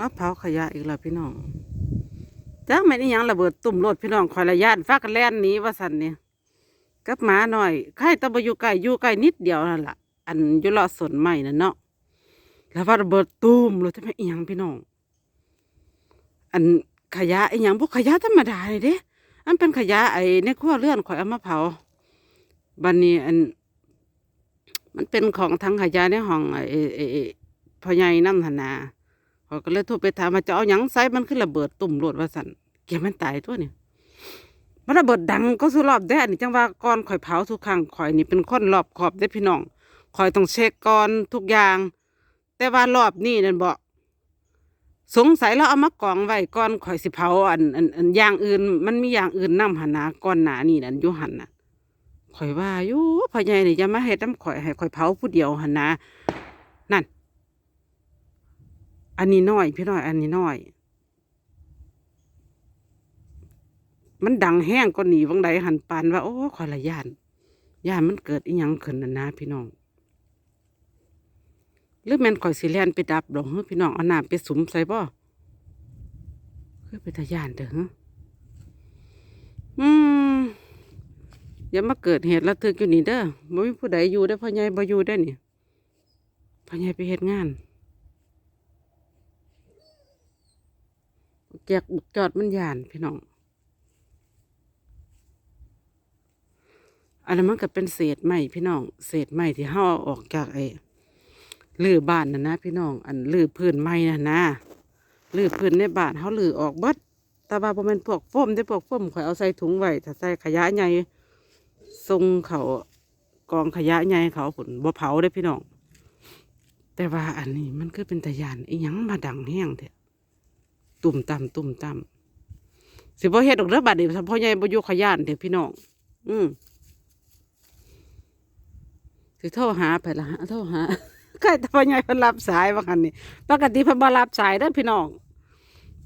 มาเผาขยะอีกแล้วพี่น้องจักแม่นอีหยังระเบิดตุ่มรถพี่น้องคอยระยานฟ้ากันแล่นนี้ว่าสันเนี่ยกับหมาหน่อยใครตะบอยู่ไกลอยู่ไกลนิดเดียวนั่นละอันยู่ลาะสนใหม่นั่นเนาะแล้วว่าระเบิดตุ่มรถจะไม่อีหยังพี่น้อง อันขยะอีหยังพวกขยะธรรมดาเลยเด้อันเป็นขยะไอ้ในครัวเรือนข่อยเอามาเผาบันนี้อัน มันเป็นของทั้งขยะในห้องไอ้พ่อใหญ่น้ำธนา เขาก็เลยโทรไปถามว่าจะเอาหยังใส่มันขึ้นระเบิดตุ่มรวดว่าสันเกี่ยมันตายตัวเนี่ยมันระเบิดดังก็สุรอบได้อันนี้จังว่าก่อนข่อยเผาทุกครั้งข่อยนี่เป็นคนรอบขอบได้พี่น้องข่อยต้องเช็คก่อนทุกอย่าง แต่ว่ารอบนี้นั่นบอกสงสัยเราเอามากองไว้ก่อนข่อยสิเผาอันอันอันอย่างอื่น มันมีอย่างอื่นนำหันนะก่อนหนานี่นั่นยู่หันน่ะข่อยว่าอยู่พ่อใหญ่นี่จะมาเฮ็ดน้ำข่อยให้ข่อยเผาผู้เดียวหันนะนั่น อันนี้น้อย พี่น้อย อันนี้น้อย มันดังแห้งก็หนีวังใดหันปานว่าโอ้ขอยละย่านย่านมันเกิดอีหยังขึ้นนะนะพี่น้องหรือแม่นข่อยสิแล่นไปดับดอกเฮ้พี่น้องเอาน้ำไปสุมใส่บ่คือไปทะยานเด้อเฮ้ออืมอย่ามาเกิดเหตุระทึกอยู่นี่เด้อบ่มีผู้ใดอยู่ได้พ่อใหญ่บ่อยู่ได้นี่พ่อใหญ่ไปเฮ็ดงาน แจกบุกจอดมันยานพี่น้อง อันนั้นมันก็เป็นเศษไม้พี่น้อง เศษไม้ที่เฮาเอาออกจากไอ้ลือบ้านน่ะนะพี่น้อง อันลือพื้นไม้น่ะนะลือพื้นในบ้านเฮาลือออกเบิดแต่ว่าบ่แม่นพวกโฟมได้พวกโฟมข่อยเอาใส่ถุงไว้ถ้าใส่ขยะใหญ่ส่งเขากองขยะใหญ่เขาผลบ่เผาได้พี่น้อง แต่ว่าอันนี้มันคือเป็นตะยานอีหยังมาดังแห้งเถอะ ตุ่มต่ำตุ่มต่ำสิบ่เฮ็ดดอกเด้อบัดนี้พาะใหญ่บ่อยู่ขยานเถอะพี่น้องอืมสิโทรหาไปละโทรหาใครแต่พ่อใหญ่เพิ่นรับสายว่าคันนี้ปกติเพิ่นบ่รับสายเด้อพี่น้อง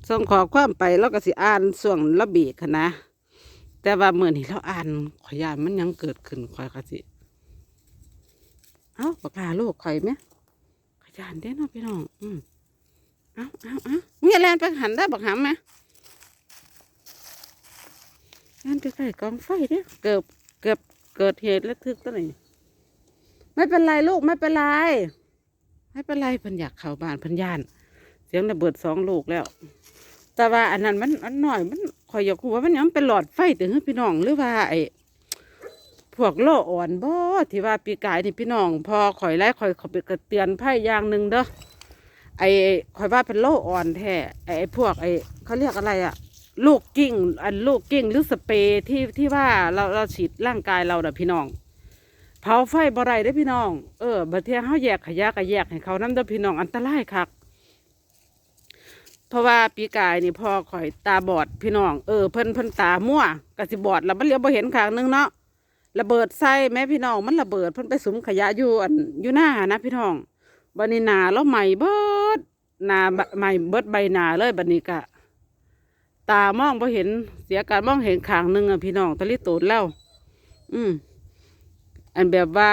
ส่งขอความไปแล้วก็สิอ่านส่วงระเบียกหั้นะ แต่ว่าเมื่อนี้เราอ่านขอยานมันยังเกิดขึ้นขอยกะสิเอ้าปากกาลูกข่อยไหมขอยานเด้เนาะพี่น้อง อืม เอ้าเอ้าเอ้าเงี้ยแลนไปหันได้บักหำไหมแลนไปใกล้กองไฟเด้อเกือบเกือบเกิดเหตุระทึกตัวนี้ไม่เป็นไรลูกไม่เป็นไรไม่เป็นไรพิ่นอยากเข้าบ้านพิ่นยาน เสียงระเบิดสองลูกแล้ว แต่ว่าอันนั้นมันอันหน่อยมันคอยอยากรู้ว่ามันยังเป็นหลอดไฟถึงให้พี่น้องหรือว่าไอ้พวกโลอ่อนบ่ที่ว่าปีกายนี่พี่น้องพอข่อยไล่ข่อยเขาไปกระเตือนไพ่อย่างหนึ่งเด้อ ไอ้ข่อยว่าเป็นโลอ่อนแท้ไอ้พวกไอ้เขาเรียกอะไรอะลูกกิ้ง อันลูกกิ้งหรือสเปรย์ที่ที่ว่าเราเราฉีดร่างกายเราเด้อพี่น้องเผาไฟบ่ไรได้พี่น้อง เออบัดเทียเฮาแยกขยะก็แยกให้เขานำเด้อพี่น้องอันตรายคักเพราะว่าปีกายนี่พอข่อยตาบอดพี่น้องเออเพิ่นเพิ่นตามั่วกสิบอดแล้วมันเลี้ยวบ่เห็นข้างหนึงเนาะระเบิดใส่แม่พี่น้องมันระเบิดเพิ่นไปสุมขยะอยู่อันอยู่หน้านะพี่น้อง บัดนี้นาแล้วใหม่เบิดนาบใหม่เบิดใบนาเลยบัดนี้กะ ตามองบ่เห็นเสียการมองเห็นขางหนึงอะพี่น้องตะลิโตนแล้ว อืมอันแบบว่า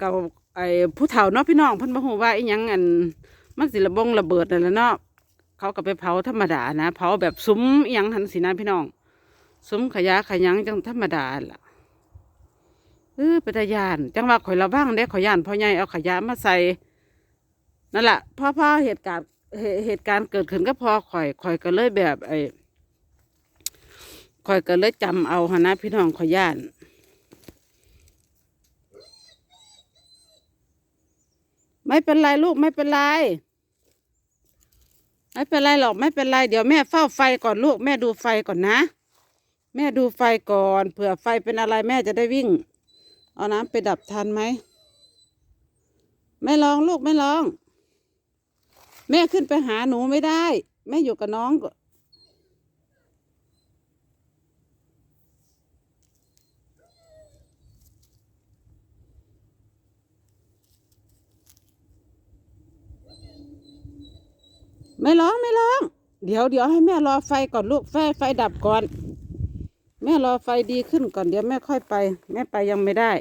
กับไอ้ผู้เฒ่าเนาะพี่น้องเพิ่นบ่ฮู้ว่าอีหยังอันมันสิระบงระเบิดนั่นแหละเนาะเขาก็ไปเผาธรรมดานะเผาแบบซุ้มอิหยังหันสินะพี่น้องซุ้มขยะขยังจังธรรมดาล่ะเออเป็นตาญาน จังว่าข่อยระวังเด้ข่อยย่านพ่อใหญ่เอาขยะมาใส่ นั่นแหละพ่อพ่อเหตุการณ์เหตุการณ์เกิดขึ้นก็พอข่อยข่อยก็เลยแบบไอ้ข่อยก็เลยจำเอาหนนะพี่น้องข่อยย่านไม่เป็นไรลูกไม่เป็นไรไม่เป็นไรหรอกไม่เป็นไรเดี๋ยวแม่เฝ้าไฟก่อนลูกแม่ดูไฟก่อนนะ แม่ดูไฟก่อนเผื่อไฟเป็นอะไรแม่จะได้วิ่ง เอาน้ำไปดับทันไหมไม่ลองลูกไม่ลอง แม่ขึ้นไปหาหนูไม่ได้ แม่อยู่กับน้องก็ไม่ร้องไม่ร้อง เดี๋ยวเดี๋ยวให้แม่รอไฟก่อนลูกไฟไฟดับก่อน แม่รอไฟดีขึ้นก่อนเดี๋ยวแม่ค่อยไป แม่ไปยังไม่ได้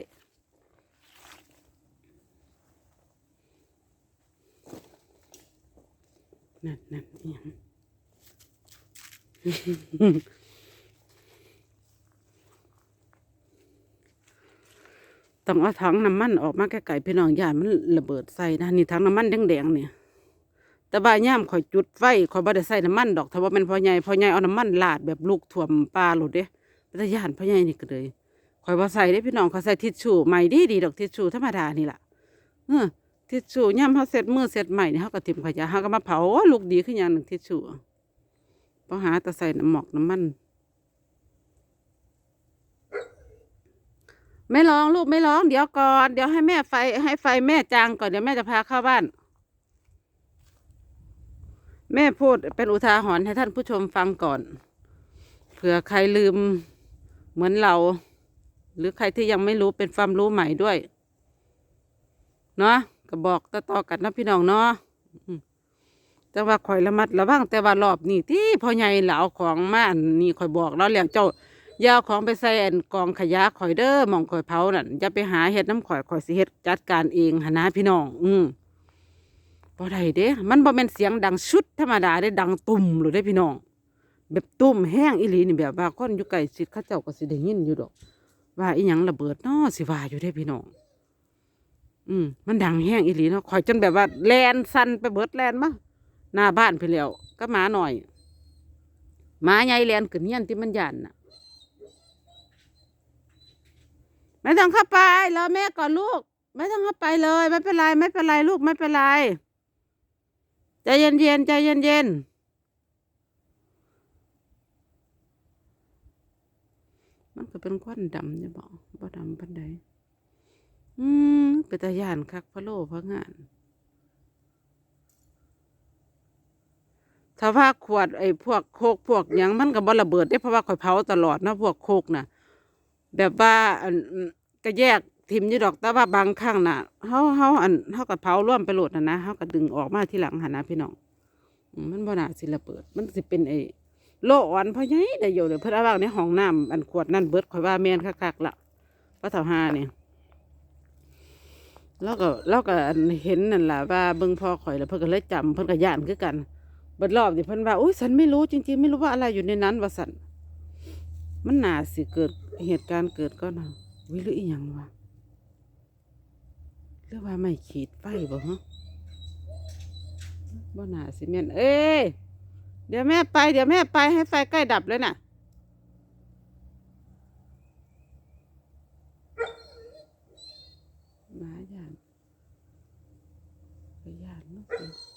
นั่นนั่นอหยังต้องเอาถังน้ำมันออกมาไกลๆพี่น้องย่านมันระเบิดใส่นะนี่ถังน้ำมันแดงๆเนี่ยแต่บ่าย่ามข่อยจุดไฟข่อยบ่ได้ใส่น้ำมันดอกถ้าว่าเป็นพ่อใหญ่พ่อใหญ่เอาน้ำมันลาดแบบลูกท่วมปลาโลดเด้แต่ย่านพ่อใหญ่นี่ก็เลยข่อยบ่ใส่เด้พี่น้องเขาใส่ทิชชู่ใหม่ดีดีดอกทิชชู่ธรรมดานี่แหละเออ ทิชชู่ย่ามเฮาเสร็จมือเสร็จใหม่เนี่ยเฮาก็ทิ่มขยะเฮาก็มาเผาลูกดีขึ้นอย่างหนึ่งทิชชู่พอหาแต่ใส่น้ำหมอกน้ำมันไม่ร้องลูกไม่ร้องเดี๋ยวก่อนเดี๋ยวให้แม่ไฟให้ไฟแม่จางก่อนเดี๋ยวแม่จะพาเข้าบ้าน แม่พูดเป็นอุทาหรณ์ให้ท่านผู้ชมฟังก่อนเผื่อใครลืมเหมือนเรา หรือใครที่ยังไม่รู้เป็นความรู้ใหม่ด้วย เนาะ ก็บอกต่อๆกันนะพี่น้องเนาะแต่ว่าข่อยระมัดระวังแต่ว่ารอบนี้ที่พ่อใหญ่เหลาของมาอันนี่ข่อยบอกแล้วแล้วเจ้ายาเอาของไปใส่อันกองขยะข่อยเด้อมองข่อยเผานั่นอย่าไปหาเฮ็ดน้ำข่อยข่อยสิเฮ็ดจัดการเองหนนะพี่น้อง อืมบ่ได้เด้ มันบ่แม่นเสียงดังชุดธรรมดาได้ดังตุ่มเลยเด้พี่น้อง แบบตุ่มแห้งอีหลีนี่แบบว่าคนอยู่ใกล้ชิดเขาเจ้าก็สิได้ยินอยู่ดอก ว่าอีหยังระเบิดนาะสิว่าอยู่เด้พี่น้อง อืมมันดังแห้งอีหลีเนาะข่อยจนแบบว่าแลนสั่นไปเบิดแลนมาหน้าบ้านไปแล้ว ก็หมาหน่อยหมาใหญ่แลนขึ้นเฮียนที่มันย่านน่ะไม่ต้องเข้าไปรอแม่ก่อนลูก ไม่ต้องเข้าไปเลย ไม่เป็นไรไม่เป็นไรลูกไม่เป็นไรใจเย็นเย็นใจเย็นเย็นมันก็เป็นควันดำจะบอกบ่ดำปันใดอืม เป็นตาย่านคักพะโลพะงานถ้าว่าขวดไอ้พวกโคกพวกหยังมันก็บ่ระเบิดได้เพราะว่าข่อยเผาตลอดเนาะพวกโคกน่ะ แบบว่าอันก็แยกทิมอยู่ดอกแต่ว่าบางครั้งน่ะเฮาเฮาอันเฮาก็เผาร่วมไปโหลดน่ะนะเฮาก็ดึงออกมาทีหลังหั่นนะพี่น้องมันบ่น่าสิระเบิด มันสิเป็นไอ้โลอ่อนเพราะไงได้อยู่เดี๋ยวเพิ่นอาวางในห้องน้ำอันขวดนั่นเบิดข่อยว่าแม่นคักๆละพระเฒ่าหานี่ แล้วก็แล้วก็เห็นนั่นแหละว่าเบิ่งพ่อข่อยแล้วเพิ่นก็เลยจำเพิ่นก็ย่านคือกันเบิดรอบนี่เพิ่นว่าอุ้ยฉันไม่รู้จริงๆ ไม่รู้ว่าอะไรอยู่ในนั้นว่าซั่นมันน่าสิเกิดเหตุการณ์เกิดก็นะวิหรืออีหยังวะหรือว่าไม่ขีดไฟบ่ฮะบ่น่าสิแม่นเอ้ยเดี๋ยวแม่ไป เดี๋ยวแม่ไปให้ไฟใกล้ดับเลยน่ะ Thank.